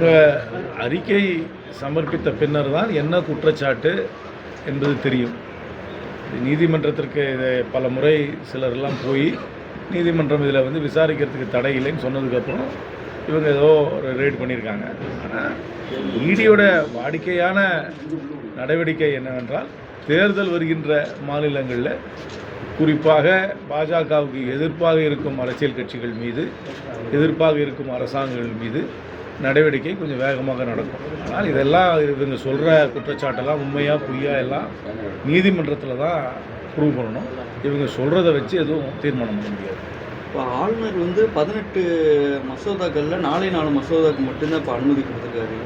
அவங்க அறிக்கை சமர்ப்பித்த பின்னர் தான் என்ன குற்றச்சாட்டு என்பது தெரியும். நீதிமன்றத்திற்கு இதை பல முறை சிலரெல்லாம் போய் நீதிமன்றம் இதில் வந்து விசாரிக்கிறதுக்கு தடை இல்லைன்னு சொன்னதுக்கப்புறம் இவங்க ஏதோ ஒரு ரெய்டு பண்ணியிருக்காங்க. ஆனால் ஈடியோட வாடிக்கையான நடவடிக்கை என்னவென்றால் தேர்தல் வருகின்ற மாநிலங்களில் குறிப்பாக பாஜகவுக்கு எதிர்ப்பாக இருக்கும் அரசியல் கட்சிகள் மீது எதிர்ப்பாக இருக்கும் அரசாங்கங்கள் மீது நடவடிக்கை கொஞ்சம் வேகமாக நடக்கும். ஆனால் இதெல்லாம் இவங்க சொல்கிற குற்றச்சாட்டெல்லாம் உண்மையா பொய்யா எல்லாம் நீதிமன்றத்தில் தான் ப்ரூவ் பண்ணணும். இவங்க சொல்கிறத வச்சு எதுவும் தீர்மானம் பண்ண முடியாது. இப்போ ஆளுநர் வந்து பதினெட்டு மசோதாக்களில் நாலே நாலு மசோதாக்கு மட்டும்தான் இப்போ அனுமதி கொடுத்துருக்காரு.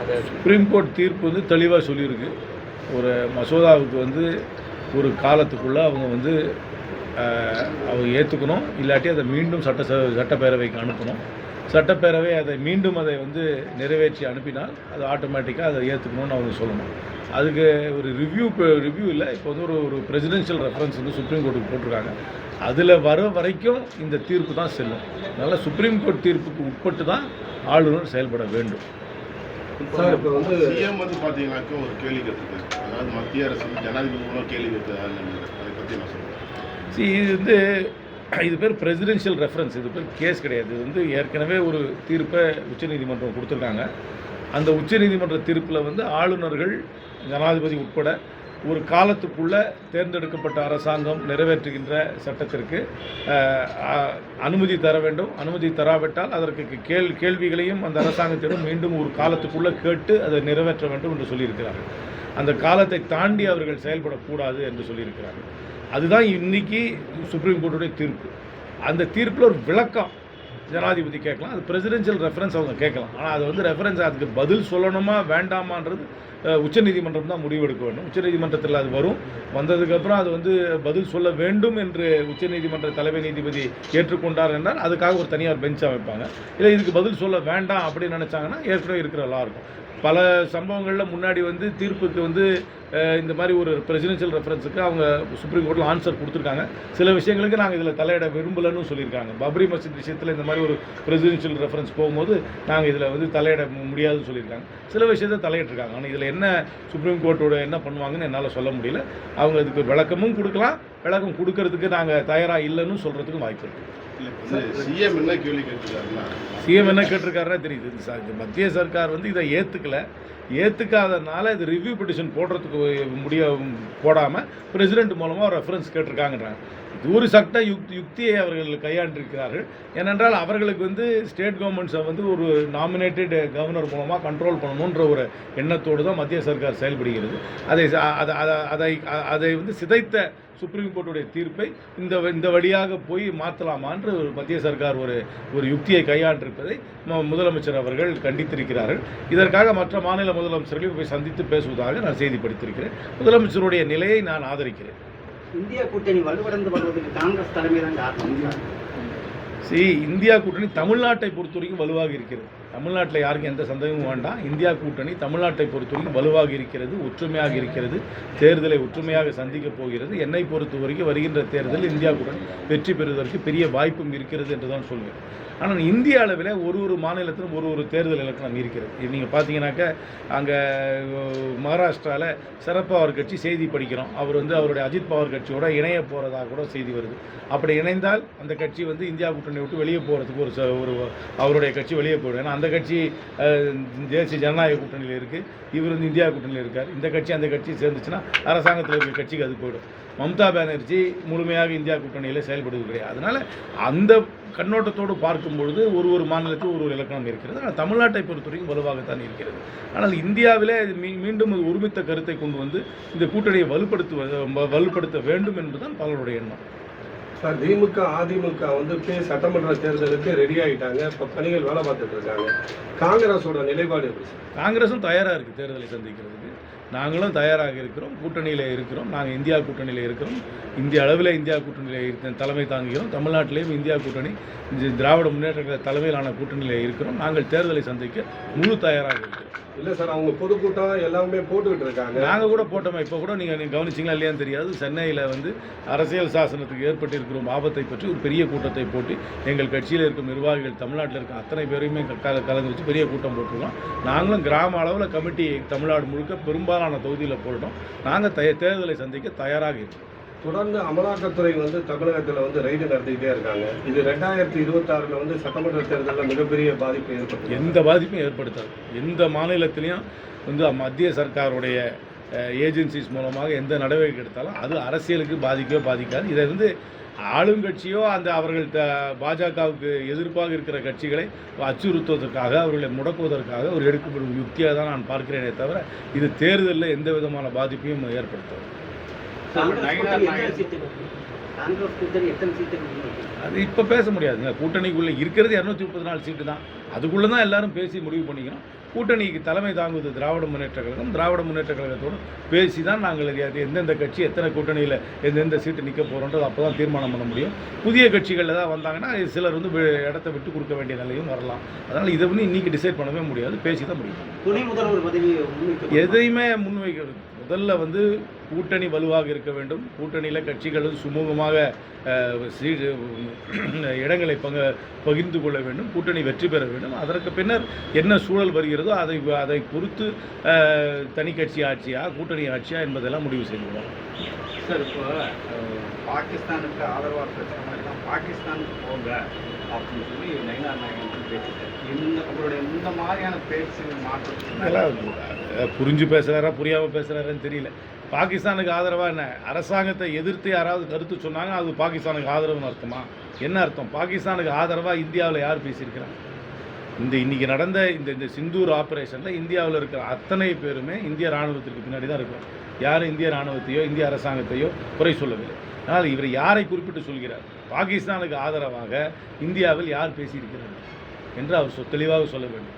அதை சுப்ரீம் கோர்ட் தீர்ப்பு வந்து தெளிவாக சொல்லியிருக்கு. ஒரு மசோதாவுக்கு வந்து ஒரு காலத்துக்குள்ளே அவங்க வந்து அவங்க ஏற்றுக்கணும் இல்லாட்டி அதை மீண்டும் சட்ட சட்டப்பேரவைக்கு அனுப்பணும். சட்டப்பேரவை அதை மீண்டும் அதை வந்து நிறைவேற்றி அனுப்பினால் அது ஆட்டோமேட்டிக்காக அதை ஏற்றுக்கணும்னு அவங்க சொல்லணும். அதுக்கு ஒரு ரிவ்யூ ரிவ்யூ இல்லை இப்போ வந்து ஒரு ஒரு பிரசிடென்ஷியல் ரெஃபரன்ஸ் வந்து சுப்ரீம் கோர்ட்டுக்கு போட்டிருக்காங்க. அதில் வர வரைக்கும் இந்த தீர்ப்பு தான் செல்லும். அதனால் சுப்ரீம் கோர்ட் தீர்ப்புக்கு உட்பட்டு தான் ஆளுநர் செயல்பட வேண்டும். சார் இப்போ வந்து சிஎம் வந்து பார்த்தீங்கன்னாக்கா ஒரு கேள்வி கேட்டிருக்காரு அதாவது மத்திய அரசு ஜனாதிபதி மூலம் கேள்வி கேட்கிறாரு அதை பற்றி நான் சொல்கிறேன் See, இது வந்து இது பேர் பிரசிடென்ஷியல் ரெஃபரன்ஸ் இது பேர் கேஸ் கிடையாது. இது வந்து ஏற்கனவே ஒரு தீர்ப்பை உச்சநீதிமன்றம் கொடுத்துருக்காங்க. அந்த உச்சநீதிமன்ற தீர்ப்பில் வந்து ஆளுநர்கள் ஜனாதிபதி உட்பட ஒரு காலத்துக்குள்ள தேர்ந்தெடுக்கப்பட்ட அரசாங்கம் நிறைவேற்றுகின்ற சட்டத்திற்கு அனுமதி தர வேண்டும். அனுமதி தராவிட்டால் அதற்கு கேள் கேள்விகளையும் அந்த அரசாங்கத்திடம் மீண்டும் ஒரு காலத்துக்குள்ளே கேட்டு அதை நிறைவேற்ற வேண்டும் என்று சொல்லியிருக்கிறார்கள். அந்த காலத்தை தாண்டி அவர்கள் செயல்படக்கூடாது என்று சொல்லியிருக்கிறார்கள். அதுதான் இன்னைக்கு சுப்ரீம் கோர்ட்டுடைய தீர்ப்பு. அந்த தீர்ப்பில் ஒரு விளக்கம் ஜனாதிபதி கேட்கலாம். அது பிரசிடென்ஷியல் ரெஃபரன்ஸ் அவங்க கேட்கலாம். ஆனால் அது வந்து ரெஃபரன்ஸ் அதுக்கு பதில் சொல்லணுமா வேண்டாமான்றது உச்சநீதிமன்றம் தான் முடிவெடுக்க வேண்டும். உச்சநீதிமன்றத்தில் அது வரும். வந்ததுக்கப்புறம் அது வந்து பதில் சொல்ல வேண்டும் என்று உச்சநீதிமன்ற தலைமை நீதிபதி ஏற்றுக்கொண்டார் என்றால் அதுக்காக ஒரு தனியார் பெஞ்ச் அமைப்பாங்க. இல்லை இதுக்கு பதில் சொல்ல வேண்டாம் அப்படின்னு நினச்சாங்கன்னா ஏற்கனவே இருக்கிற லா இருக்கும். பல சம்பவங்களில் முன்னாடி வந்து தீர்ப்புக்கு வந்து இந்த மாதிரி ஒரு பிரசிடென்ஷியல் ரெஃபரன்ஸுக்கு அவங்க சுப்ரீம் கோர்ட்டில் ஆன்சர் கொடுத்துருக்காங்க. சில விஷயங்களுக்கு நாங்கள் இதில் தலையிட விரும்பலன்னு சொல்லியிருக்காங்க. பப்ரி மசித் விஷயத்தில் இந்த மாதிரி ஒரு பிரசிடென்ஷியல் ரெஃபரன்ஸ் போகும்போது நாங்கள் இதில் வந்து தலையிட முடியாதுன்னு சொல்லியிருக்காங்க. சில விஷயத்தை தலையிட்டிருக்காங்க. ஆனால் இதில் என்ன சுப்ரீம் கோர்ட்டோட என்ன பண்ணுவாங்கன்னு என்னால் சொல்ல முடியல. அவங்க இதுக்கு விளக்கமும் கொடுக்கலாம். விளக்கம் கொடுக்கறதுக்கு நாங்கள் தயாராக இல்லைன்னு சொல்கிறதுக்கு வாய்ப்பு இருக்குது இல்லை சிஎம் என்ன கேள்வி கேட்டிருக்காருன்னா சிஎம் என்ன கேட்டிருக்காருன்னா தெரியுது. இந்த ச- இந்த மத்திய சர்க்கார் வந்து இதை ஏற்றுக்கல ஏற்றுக்காதனால இது ரிவ்யூ பெட்டிஷன் போடுறதுக்கு முடிய போடாமல் பிரசிடென்ட் மூலமாக ரெஃபரன்ஸ் கேட்டிருக்காங்கன்றாங்க. இது ஒரு சட்ட யுக் யுக்தியை அவர்கள் கையாண்டிருக்கிறார்கள். ஏனென்றால் அவர்களுக்கு வந்து ஸ்டேட் கவர்மெண்ட்ஸை வந்து ஒரு நாமினேட்டட் கவர்னர் மூலமாக கண்ட்ரோல் பண்ணணுன்ற ஒரு எண்ணத்தோடு தான் மத்திய சர்க்கார் செயல்படுகிறது. அதை அதை அதை- அதை அதை வந்து சிதைத்த சுப்ரீம் கோர்ட்டுடைய தீர்ப்பை இந்த வ- இந்த வழியாக போய் மாற்றலாமான்று ஒரு மத்திய சர்க்கார் ஒரு ஒரு யுக்தியை கையாண்டிருப்பதை ம- முதலமைச்சர் அவர்கள் கண்டித்திருக்கிறார்கள். இதற்காக மற்ற மாநில முதலமைச்சர்களையும் போய் சந்தித்து பேசுவதாக நான் செய்தி படித்திருக்கிறேன் முதலமைச்சருடைய நிலையை நான் ஆதரிக்கிறேன். இந்திய கூட்டணி வலுவடைந்து வருவதற்கு காங்கிரஸ் தலைமை தான் காரணம். சி இந்தியா கூட்டணி தமிழ்நாட்டை பொறுத்த வரைக்கும் வலுவாக இருக்கிறது. தமிழ்நாட்டில் யாருக்கும் எந்த சந்தேகமும் வேண்டாம். இந்தியா கூட்டணி தமிழ்நாட்டை பொறுத்த வரைக்கும் வலுவாக இருக்கிறது ஒற்றுமையாக இருக்கிறது தேர்தலை ஒற்றுமையாக சந்திக்கப் போகிறது. என்னை பொறுத்த வரைக்கும் வருகின்ற தேர்தலில் இந்தியா கூட்டணி வெற்றி பெறுவதற்கு பெரிய வாய்ப்பும் இருக்கிறது என்று தான் சொல்வேன். ஆனால் இந்திய அளவில் ஒரு ஒரு மாநிலத்திலும் ஒரு ஒரு தேர்தல் இலக்கணம் இருக்கிறது. நீங்கள் பார்த்தீங்கன்னாக்க அங்கே மகாராஷ்டிராவில் சரத்பவார் கட்சி செய்தி படிக்கிறோம். அவர் வந்து அவருடைய அஜித் பவார் கட்சியோட இணைய போகிறதாக கூட செய்தி வருது. அப்படி இணைந்தால் அந்த கட்சி வந்து இந்தியா கூட்டணி விட்டு வெளியே போகிறதுக்கு ஒரு ச- ஒரு அவருடைய கட்சி வெளியே போயிடும். ஏன்னா அந்த கட்சி தேசிய ஜனநாயக கூட்டணியில் இருக்குது இவர் வந்து இந்தியா கூட்டணியில் இருக்கார். இந்த கட்சி அந்த கட்சி சேர்ந்துச்சுன்னா அரசாங்கத்தில் இருக்கிற கட்சிக்கு அது போயிடும். மம்தா பானர்ஜி முழுமையாக இந்தியா கூட்டணியில் செயல்படுவது கிடையாது. அதனால் அந்த கண்ணோட்டத்தோடு பார்க்கும்பொழுது ஒரு ஒரு மாநிலத்தில் ஒரு ஒரு இலக்கணம் இருக்கிறது. ஆனால் தமிழ்நாட்டை பொறுத்தவரைக்கும் வலுவாகத்தான் இருக்கிறது. ஆனால் இந்தியாவிலே மீ மீண்டும் ஒரு ஒருமித்த கருத்தை கொண்டு வந்து இந்த கூட்டணியை வலுப்படுத்துவ வலுப்படுத்த வேண்டும் என்பதுதான் பலருடைய எண்ணம். சார் திமுக அதிமுக வந்து இப்பயே சட்டமன்ற தேர்தலுக்கு ரெடி ஆகிட்டாங்க இப்போ பணிகள் வேலை பார்த்துட்டு இருக்காங்க. காங்கிரஸோட நிலைப்பாடு எப்படி சார்? காங்கிரஸும் தயாராக இருக்குது தேர்தலை சந்திக்கிறதுக்கு. நாங்களும் தயாராக இருக்கிறோம் கூட்டணியில் இருக்கிறோம். நாங்கள் இந்தியா கூட்டணியில் இருக்கிறோம். இந்திய அளவில் இந்தியா கூட்டணியில் இருக்க தலைமை தாங்குகிறோம். தமிழ்நாட்டிலேயும் இந்தியா கூட்டணி இந்த திராவிட முன்னேற்ற தலைமையிலான கூட்டணியில் இருக்கிறோம். நாங்கள் தேர்தலை சந்திக்க முழு தயாராக இருக்கிறோம். இல்ல சார் அவங்க பொதுக்கூட்டம் எல்லாமே போட்டுக்கிட்டு இருக்காங்க. நாங்கள் கூட போட்டோமே? இப்போ கூட நீங்கள் நீங்கள் கவனிச்சிங்களா இல்லையான்னு தெரியாது. சென்னையில் வந்து அரசியல் சாசனத்துக்கு ஏற்பட்டிருக்கிற ஆபத்தை பற்றி ஒரு பெரிய கூட்டத்தை போட்டு எங்கள் கட்சியில் இருக்கும் நிர்வாகிகள் தமிழ்நாட்டில் இருக்க அத்தனை பேரையுமே கலந்து வச்சு பெரிய கூட்டம் போட்டிருக்கோம். நாங்களும் கிராம அளவில் கமிட்டி தமிழ்நாடு முழுக்க பெரும்பாலான தொகுதியில் போட்டோம் நாங்கள் தய தேர்தலை சந்திக்க தயாராக இருக்கோம். தொடர்ந்து அமலாக்கத்துறை வந்து தமிழகத்துல வந்து ரைடு நடத்திக்கிட்டே இருக்காங்க. இது ரெண்டாயிரத்தி இருபத்தாறுல வந்து சட்டமன்ற தேர்தலில் மிகப்பெரிய பாதிப்பை ஏற்படுத்தும் எந்த பாதிப்பும் ஏற்படுத்தாது. எந்த மாநிலத்திலையும் வந்து மத்திய சர்க்காருடைய ஏஜென்சிஸ் மூலமாக எந்த நடவடிக்கை எடுத்தாலும் அது அரசியலுக்கு பாதிக்கவே பாதிக்காது. இதை வந்து ஆளுங்கட்சியோ அந்த அவர்கள் த பாஜகவுக்கு எதிர்ப்பாக இருக்கிற கட்சிகளை அச்சுறுத்துவதற்காக அவர்களை முடக்குவதற்காக ஒரு எடுக்கப்படும் யுக்தியாக தான் நான் பார்க்கிறேனே தவிர இது தேர்தலில் எந்த விதமான பாதிப்பையும் சீட்டு அது இப்போ பேச முடியாதுங்க. கூட்டணிக்குள்ளே இருக்கிறது இரநூத்தி முப்பத்தி நாலு சீட்டு தான். அதுக்குள்ளே தான் எல்லாரும் பேசி முடிவு பண்ணிக்கணும். கூட்டணிக்கு தலைமை தாங்குவது திராவிட முன்னேற்ற கழகம். திராவிட முன்னேற்ற கழகத்தோடு பேசி தான் நாங்கள் எந்தெந்த கட்சி எத்தனை கூட்டணியில் எந்தெந்த சீட்டு நிற்க போகிறோன்றது அப்போ தான் தீர்மானம் பண்ண முடியும். புதிய கட்சிகளில் தான் வந்தாங்கன்னா சிலர் வந்து இடத்த விட்டு கொடுக்க வேண்டிய நிலையும் வரலாம். அதனால் இதை வந்து இன்றைக்கி டிசைட் பண்ணவே முடியாது. பேசி தான் முடியும். துணை முதல்வர் முன்வைக்க எதையுமே முன்வைக்கிறது முதல்ல வந்து கூட்டணி வலுவாக இருக்க வேண்டும். கூட்டணியில் கட்சிகளும் சுமூகமாக சீ- இடங்களை பங்க பகிர்ந்து கொள்ள வேண்டும். கூட்டணி வெற்றி பெற வேண்டும். அதற்கு பின்னர் என்ன சூழல் வருகிறதோ அதை அதை பொறுத்து தனி கட்சி ஆட்சியா கூட்டணி ஆட்சியா என்பதெல்லாம் முடிவு செய்துள்ளோம் சார் இப்போ பாகிஸ்தானுக்கு ஆதரவாக பாகிஸ்தானுக்கு போங்க அப்படின்னு சொல்லி நைனா நாயகன் பேசிட்டார். இந்த உங்களுடைய இந்த மாதிரியான பேச்சு புரிஞ்சு பேசுகிறாரா புரியாமல் பேசுகிறாரான்னு தெரியல. பாகிஸ்தானுக்கு ஆதரவாக என்ன? அரசாங்கத்தை எதிர்த்து யாராவது கருத்து சொன்னாங்க அது பாகிஸ்தானுக்கு ஆதரவுன்னு அர்த்தமா? என்ன அர்த்தம்? பாகிஸ்தானுக்கு ஆதரவாக இந்தியாவில் யார் பேசியிருக்கிறாங்க? இந்த இன்னைக்கு நடந்த இந்த இந்த சிந்தூர் ஆப்ரேஷனில் இந்தியாவில் இருக்கிற அத்தனை பேருமே இந்திய ராணுவத்திற்கு பின்னாடி தான் இருக்கிறோம் யாரும் இந்திய ராணுவத்தையோ இந்திய அரசாங்கத்தையோ குறை சொல்லவில்லை. ஆனால் இவர் யாரை குறிப்பிட்டு சொல்கிறார்? பாகிஸ்தானுக்கு ஆதரவாக இந்தியாவில் யார் பேசியிருக்கிறார் என்று அவர் சொ- தெளிவாக சொல்ல வேண்டும்.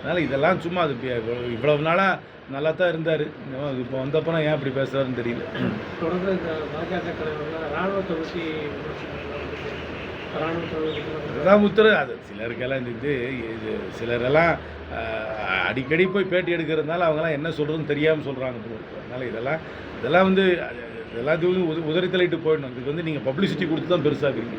அதனால் இதெல்லாம் சும்மா அது இவ்வளவு நாளாக நல்லா தான் இருந்தார். இப்போ வந்தப்பனா ஏன் இப்படி பேசுறாருன்னு தெரியல. தொடர்ந்து இந்த பாஜக ராணுவத்தை பற்றி அதுதான் உத்தரவு. அது சிலருக்கெல்லாம் இந்த இது இது சிலரெல்லாம் அடிக்கடி போய் பேட்டி எடுக்கிறதுனால அவங்கெல்லாம் என்ன சொல்கிறதுன்னு தெரியாமல் சொல்கிறாங்க அதனால் இதெல்லாம் இதெல்லாம் வந்து உத- உதறி தள்ளிட்டு போயிடணும். இதுக்கு வந்து நீங்கள் பப்ளிசிட்டி கொடுத்து தான் பெருசாக்குறீங்க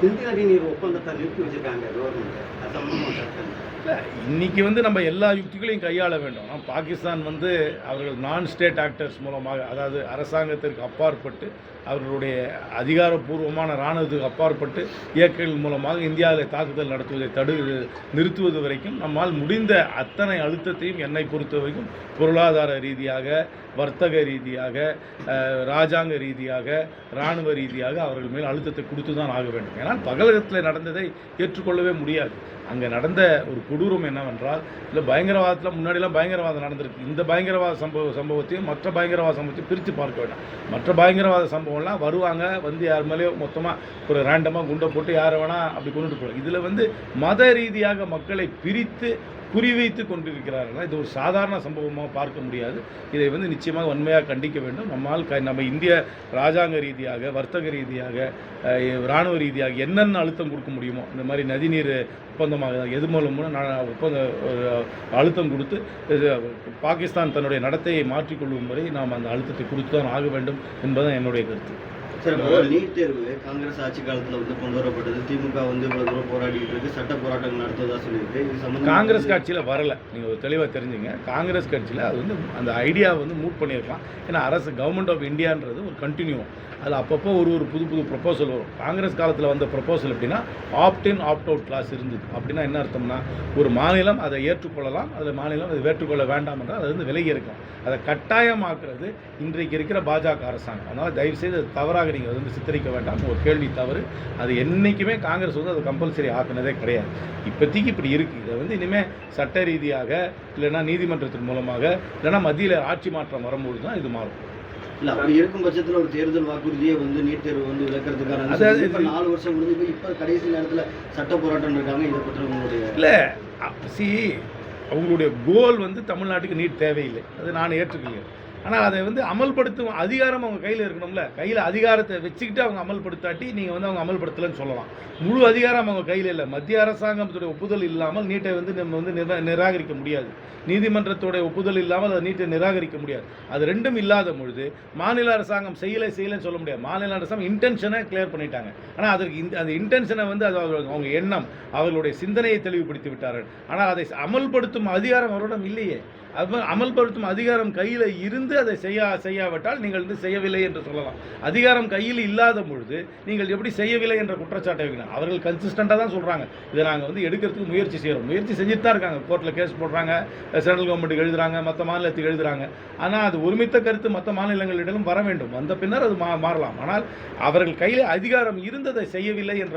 சிந்து நதி நீர் ஒப்பந்தத்தை நிறுத்தி வச்சிருக்காங்க கவர்மெண்ட் அது சம்பந்தமா சார் இல்லை இன்னைக்கு வந்து நம்ம எல்லா யுக்திகளையும் கையாள வேண்டும். ஆனால் பாகிஸ்தான் வந்து அவர்கள் நான் ஸ்டேட் ஆக்டர்ஸ் மூலமாக அதாவது அரசாங்கத்திற்கு அப்பாற்பட்டு அவர்களுடைய அதிகாரப்பூர்வமான இராணுவத்துக்கு அப்பாற்பட்டு இயக்கங்கள் மூலமாக இந்தியாவில் தாக்குதல் நடத்துவதை தடு நிறுத்துவது வரைக்கும் நம்மால் முடிந்த அத்தனை அழுத்தத்தையும் என்னை பொறுத்த வரைக்கும் பொருளாதார ரீதியாக வர்த்தக ரீதியாக ராஜாங்க ரீதியாக இராணுவ ரீதியாக அவர்கள் மேல் அழுத்தத்தை கொடுத்து தான் ஆக வேண்டும். ஏன்னால் பகலகத்தில் நடந்ததை ஏற்றுக்கொள்ளவே முடியாது. அங்கே நடந்த ஒரு கொடூரம் என்னவென்றால் இல்லை பயங்கரவாதத்தில் முன்னாடிலாம் பயங்கரவாதம் நடந்திருக்கு. இந்த பயங்கரவாத சம்பவ சம்பவத்தையும் மற்ற பயங்கரவாத சம்பவத்தையும் பிரித்து பார்க்க வேண்டாம். மற்ற பயங்கரவாத சம்பவம்லாம் வருவாங்க வந்து யார் மேலேயோ மொத்தமாக ஒரு ரேண்டமாக குண்டை போட்டு யாரை வேணால் அப்படி கொண்டுட்டு போகலாம். இதில் வந்து மத ரீதியாக மக்களை பிரித்து குறிவைத்து கொண்டிருக்கிறார்கள்? இது ஒரு சாதாரண சம்பவமாக பார்க்க முடியாது. இதை வந்து நிச்சயமாக வன்மையாக கண்டிக்க வேண்டும். நம்மால் க நம்ம இந்திய ராஜாங்க ரீதியாக வர்த்தக ரீதியாக இராணுவ ரீதியாக என்னென்ன அழுத்தம் கொடுக்க முடியுமோ இந்த மாதிரி நதிநீர் ஒப்பந்தமாக எது மூலமும் நான் ஒப்பந்த அழுத்தம் கொடுத்து பாகிஸ்தான் தன்னுடைய நடத்தையை மாற்றிக்கொள்ளும் வரை நாம் அந்த அழுத்தத்தை கொடுத்து தான் ஆக வேண்டும் என்பதுதான் என்னுடைய கருத்து. சார் நீட் தேர்வு காங்கிரஸ் ஆட்சி காலத்தில் வந்து கொண்டு வரப்பட்டது. திமுக வந்து இவ்வளவு தூரம் போராடிட்டு இருக்கு. சட்ட போராட்டங்கள் நடத்துவதா சொல்லியிருக்கு. இது காங்கிரஸ் கட்சியில் வரல. நீங்கள் ஒரு தெளிவாக தெரிஞ்சுங்க. காங்கிரஸ் கட்சியில் அது வந்து அந்த ஐடியாவை வந்து மூவ் பண்ணியிருக்கலாம். ஏன்னா அரசு கவர்மெண்ட் ஆஃப் இந்தியான்றது ஒரு கண்டினியூ அதில் அப்பப்போ ஒரு ஒரு புது புது ப்ரொப்போசல் வரும். காங்கிரஸ் காலத்தில் வந்த ப்ரொப்போசல் எப்படின்னா opt in opt out class இருந்தது. அப்படின்னா என்ன அர்த்தம்னா ஒரு மாநிலம் அதை ஏற்றுக்கொள்ளலாம். அதில் மாநிலம் அதை ஏற்றுக்கொள்ள வேண்டாம் என்றால் அது வந்து விலகி இருக்கும். அதை கட்டாயமாக்குறது இன்றைக்கு இருக்கிற பாஜக அரசாங்கம். அதனால் தயவுசெய்து தவறாக நீங்கள் வந்து சித்தரிக்க வேண்டாம். ஒரு கேள்வி தவறு. அது என்றைக்குமே காங்கிரஸ் வந்து அது கம்பல்சரி ஆக்குனதே கிடையாது. இப்போதைக்கு இப்படி இருக்குது இதை வந்து இனிமேல் சட்ட ரீதியாக இல்லைன்னா நீதிமன்றத்தின் மூலமாக இல்லைன்னா மத்தியில் ஆட்சி மாற்றம் வரும்பொழுது தான் இது மாறும். இல்ல அப்படி இருக்கும் பட்சத்துல ஒரு தேர்தல் வாக்குறுதியை வந்து நீட் தேர்வு வந்து விளக்கறதுக்கான அதாவது இப்ப நாலு வருஷம் முடிஞ்சு போய் இப்ப கடைசி நேரத்துல சட்ட போராட்டம் இருக்காங்க. இதை பற்றி உங்களுடைய இல்லை சி அவங்களுடைய கோல் வந்து தமிழ்நாட்டுக்கு நீட் தேவையில்லை. அது நான் ஏற்றுக்கிறேன் ஆனால் அதை வந்து அமல்படுத்தும் அதிகாரம் அவங்க கையில் இருக்கணும்ல. கையில் அதிகாரத்தை வச்சுக்கிட்டு அவங்க அமல்படுத்தாட்டி நீங்கள் வந்து அவங்க அமல்படுத்தலைன்னு சொல்லலாம். முழு அதிகாரம் அவங்க கையில் இல்லை. மத்திய அரசாங்கத்துடைய ஒப்புதல் இல்லாமல் நீட்டை வந்து நம்ம வந்து நிரா நிராகரிக்க முடியாது. நீதிமன்றத்தோட ஒப்புதல் இல்லாமல் அதை நீட்டை நிராகரிக்க முடியாது. அது ரெண்டும் இல்லாத பொழுது மாநில அரசாங்கம் செய்யலை செய்யலைன்னு சொல்ல முடியாது. மாநில அரசாங்கம் இன்டென்ஷனை கிளியர் பண்ணிட்டாங்க. ஆனால் அதற்கு இந்த அந்த இன்டென்ஷனை வந்து அது அவங்க அவங்க எண்ணம் அவர்களுடைய சிந்தனையை தெளிவுபடுத்தி விட்டார்கள். ஆனால் அதை அமல்படுத்தும் அதிகாரம் அவரிடம் இல்லையே. அமல்படுத்தும் அதிகாரம் கையில் இருந்து அதை செய்ய செய்யாவிட்டால் நீங்கள் வந்து செய்யவில்லை என்று சொல்லலாம். அதிகாரம் கையில் இல்லாத பொழுது நீங்கள் எப்படி செய்யவில்லை என்ற குற்றச்சாட்டை வைக்கணும் அவர்கள் கன்சிஸ்டண்ட்டாக தான் சொல்கிறாங்க இதை நாங்கள் வந்து எடுக்கிறதுக்கு முயற்சி செய்கிறோம் முயற்சி செஞ்சுட்டு தான் இருக்காங்க. கோர்ட்டில் கேஸ் போடுறாங்க. சென்ட்ரல் கவர்மெண்ட்டுக்கு எழுதுறாங்க. மற்ற மாநிலத்துக்கு எழுதுறாங்க. ஆனால் அது ஒருமித்த கருத்து மற்ற மாநிலங்களிடம் வர வேண்டும். வந்த பின்னர் அது மா மாறலாம். ஆனால் அவர்கள் கையில் அதிகாரம் இருந்ததை செய்யவில்லை என்ற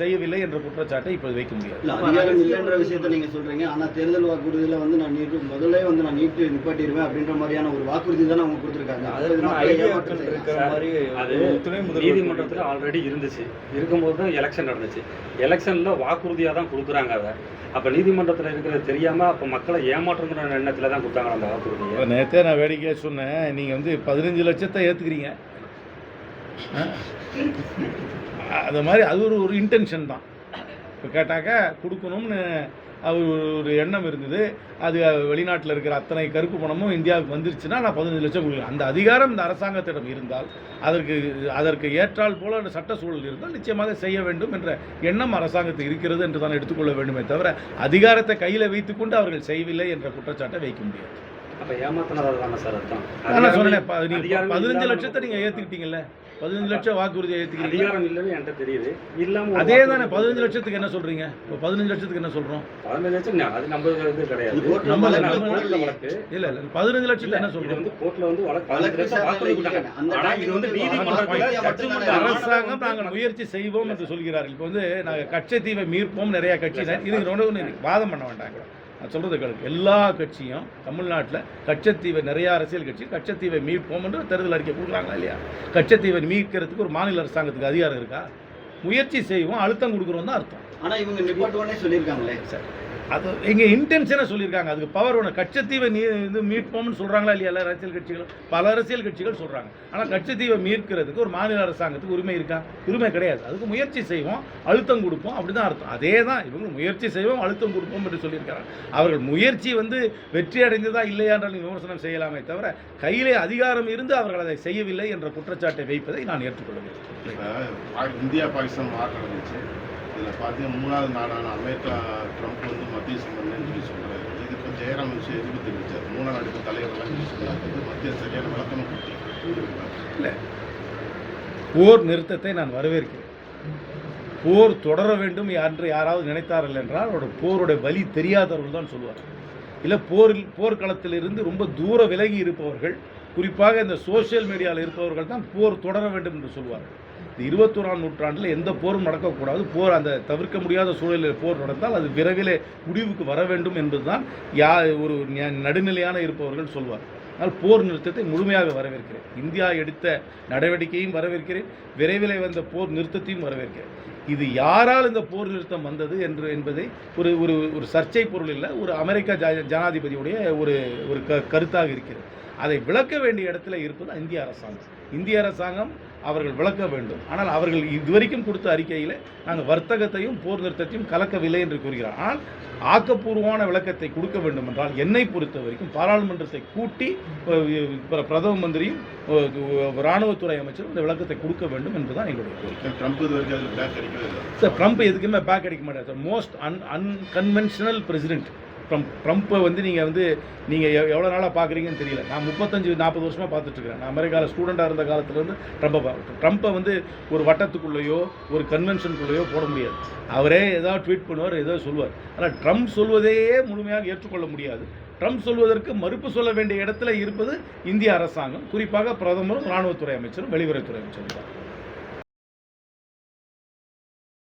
செய்யவில்லை என்ற குற்றச்சாட்டை இப்போது வைக்க முடியாது. அதிகாரம் இல்லைன்ற விஷயத்தை நீங்கள் சொல்கிறீங்க ஆனால் தேர்தல் வாக்குறுதியில் வந்து நான் முதலே வந்து வந்து நான் நீட்டு நிப்பாட்டிடுவேன் அப்படின்ற மாதிரியான ஒரு வாக்குறுதி தானே அவங்க கொடுத்துருக்காங்க. அதில் அது மக்களை ஐடியாக்கள் ஏமாற்றம் செய்யலாம். இருக்கிற மாதிரி அது துணை முதல்வர் நீதிமன்றத்தில் ஆல்ரெடி இருந்துச்சு. இருக்கும்போது தான் எலெக்ஷன் நடந்துச்சு. எலெக்ஷனில் வாக்குறுதியாக தான் கொடுக்குறாங்க அதை. அப்போ நீதிமன்றத்தில் இருக்கிறது தெரியாமல் அப்போ மக்களை ஏமாற்றுங்கிற எண்ணத்தில் தான் கொடுத்தாங்க அந்த வாக்குறுதியை. நேற்றே நான் வேடிக்கையாக சொன்னேன். நீங்கள் வந்து பதினஞ்சு லட்சத்தை ஏற்றுக்கிறீங்க அது மாதிரி அது ஒரு ஒரு இன்டென்ஷன் தான். இப்போ கேட்டாக்கா கொடுக்கணும்னு ஒரு எண்ணம் இருந்தது. அது வெளிநாட்டில் இருக்கிற அத்தனை கருப்பு பணமும் இந்தியாவுக்கு வந்துருச்சுன்னா நான் பதினஞ்சு லட்சம் கொடுக்குறேன். அந்த அதிகாரம் இந்த அரசாங்கத்திடம் இருந்தால் அதற்கு அதற்கு ஏற்றால் போல அந்த சட்ட சூழல் இருந்தால் நிச்சயமாக செய்ய வேண்டும் என்ற எண்ணம் அரசாங்கத்துக்கு இருக்கிறது என்று தான் எடுத்துக்கொள்ள வேண்டுமே தவிர அதிகாரத்தை கையில் வைத்துக்கொண்டு அவர்கள் செய்யவில்லை என்ற குற்றச்சாட்டை வைக்க முடியாது. அப்போ ஏமாத்தினது தானே சார் அர்த்தம்? நான் சொன்னேன் பதினஞ்சு லட்சத்தை நீங்கள் ஏற்றுக்கிட்டீங்கல்ல பதினஞ்சு லட்சம் வாக்குறுதியை ஏற்றுக்கிறீங்க அதிகாரம் இல்லைன்னு என்கிட்ட தெரியுது. இல்லாமல் அதே தானே பதினஞ்சு லட்சத்துக்கு என்ன சொல்கிறீங்க இப்போ பதினஞ்சு லட்சத்துக்கு என்ன சொல்கிறோம் பதினஞ்சு லட்சம் அது நம்ம இது கிடையாது நம்ம- வழக்கு. இல்லை இல்லை பதினஞ்சு லட்சத்துக்கு என்ன இது சொல்கிறோம் வந்து கோர்ட்ல வந்து வழக்கு. வாக்குறுதி அரசாங்கம் நாங்கள் முயற்சி செய்வோம் என்று சொல்கிறார்கள். இப்போ வந்து நாங்கள் கட்சத்தீவை மீட்போம் நிறைய கட்சி இது வாதம் பண்ண வேண்டாங்க நான் சொல்கிறது கேளுங்க. எல்லா கட்சியும் தமிழ்நாட்டில் கச்சத்தீவை நிறைய அரசியல் கட்சி கச்சத்தீவை மீட்போம் என்று தேர்தல் அறிக்கை கொடுக்குறாங்களா இல்லையா? கச்சத்தீவை மீட்கிறதுக்கு ஒரு மாநில அரசாங்கத்துக்கு அதிகாரம் இருக்கா? முயற்சி செய்வோம் அழுத்தம் கொடுக்குறோம் தான் அர்த்தம். ஆனா இவங்க நிப்பாட்டுவோன்னே சொல்லியிருக்காங்களே. அது எங்கள் இன்டென்ஷனை சொல்லியிருக்காங்க. அதுக்கு பவர் ஒன்று கட்சத்தீவை நீ இது மீட்போம்னு சொல்கிறாங்களா இல்லையா எல்லா அரசியல் கட்சிகளும்? பல அரசியல் கட்சிகள் சொல்கிறாங்க ஆனால் கட்சத்தீவை மீட்கிறதுக்கு ஒரு மாநில அரசாங்கத்துக்கு உரிமை இருக்கா? உரிமை கிடையாது. அதுக்கு முயற்சி செய்வோம் அழுத்தம் கொடுப்போம் அப்படி தான் அர்த்தம். அதே தான் இவங்க முயற்சி செய்வோம் அழுத்தம் கொடுப்போம் என்று சொல்லியிருக்காங்க. அவர்கள் முயற்சி வந்து வெற்றி அடைந்ததா இல்லையா என்ற விமர்சனம் செய்யலாமே தவிர கையிலே அதிகாரம் இருந்து அவர்கள் அதை செய்யவில்லை என்ற குற்றச்சாட்டை வைப்பதை நான் ஏற்றுக்கொள்ளவில்லை இந்தியா பாகிஸ்தான் வாக்கு நடந்துச்சு. இதில் பார்த்தீங்கன்னா மூணாவது நாடான அமெரிக்கா ட்ரம்ப் வந்து மத்திய சம்பந்தம்னு சொல்லி சொல்கிறாரு இதுக்கு ஜெயராம் விஷயம் எதிர்ப்பு தெரிவித்தார் மூணாவது நாடுக்கு தலைவர்கள்லாம் சொல்லி சொன்னார் மத்திய சரியான விளக்கமும் கொடுத்து போர் நிறுத்தத்தை நான் வரவேற்கிறேன். போர் தொடர வேண்டும் என்று யாராவது நினைத்தார்கள் என்றால் அவரோட போருடைய வழி தெரியாதவர்கள் தான் சொல்லுவார் இல்லை போரில் போர்க்களத்திலிருந்து ரொம்ப தூர விலகி இருப்பவர்கள் குறிப்பாக இந்த சோசியல் மீடியாவில் இருப்பவர்கள் தான் போர் தொடர வேண்டும் என்று சொல்வார்கள். இருபத்தோராம் நூற்றாண்டில் எந்த போரும் நடக்கக்கூடாது. போர் அந்த தவிர்க்க முடியாத சூழலில் போர் நடந்தால் அது விரைவிலே முடிவுக்கு வர வேண்டும் என்பதுதான் யா ஒரு நடுநிலையான இருப்பவர்கள் சொல்வார். ஆனால் போர் நிறுத்தத்தை முழுமையாக வரவேற்கிறேன். இந்தியா எடுத்த நடவடிக்கையும் வரவேற்கிறேன். விரைவில் வந்த போர் நிறுத்தத்தையும் வரவேற்கிறேன். இது யாரால் இந்த போர் நிறுத்தம் வந்தது என்று என்பதை ஒரு ஒரு ஒரு சர்ச்சை பொருள் இல்லை. ஒரு அமெரிக்க ஜனாதிபதியுடைய ஒரு ஒரு க கருத்தாக இருக்கிறது. அதை விளக்க வேண்டிய இடத்துல இருப்பது இந்திய அரசாங்கம். இந்திய அரசாங்கம் அவர்கள் விளக்க வேண்டும். ஆனால் அவர்கள் இதுவரைக்கும் கொடுத்த அறிக்கையில் நாங்கள் வர்த்தகத்தையும் போர் நிறுத்தத்தையும் கலக்கவில்லை என்று கூறுகிறார். ஆனால் ஆக்கப்பூர்வமான விளக்கத்தை கொடுக்க வேண்டும் என்றால் என்னை பொறுத்த வரைக்கும் பாராளுமன்றத்தை கூட்டி பிரதம மந்திரியும் இராணுவத்துறை அமைச்சரும் இந்த விளக்கத்தை கொடுக்க வேண்டும் என்பதுதான் எங்களுடைய கோரிக்கை. ட்ரம்ப் சார் ட்ரம்ப் எதுக்குமே பேக் அடிக்க மாட்டார். Sir most un unconventional president Trump ட்ரம்ப்பை வந்து நீங்கள் வந்து நீங்கள் எவ்வளோ நாளாக பார்க்குறீங்கன்னு தெரியல. நான் முப்பத்தஞ்சு நாற்பது வருஷமாக பார்த்துட்ருக்கேன் நான் அமெரிக்காவில் ஸ்டூடெண்ட்டாக இருந்த காலத்துலேருந்து ட்ரம்ப்பை பார்க்க ட்ரம்ப்பை வந்து ஒரு வட்டத்துக்குள்ளேயோ ஒரு கன்வென்ஷனுக்குள்ளேயோ போட முடியாது. அவரே ஏதாவது ட்வீட் பண்ணுவார் ஏதோ சொல்லுவார். ஆனால் ட்ரம்ப் சொல்வதையே முழுமையாக ஏற்றுக்கொள்ள முடியாது. ட்ரம்ப் சொல்வதற்கு மறுப்பு சொல்ல வேண்டிய இடத்துல இருப்பது இந்திய அரசாங்கம். குறிப்பாக பிரதமரும் இராணுவத்துறை அமைச்சரும் வெளியுறவுத்துறை அமைச்சரும் தான்.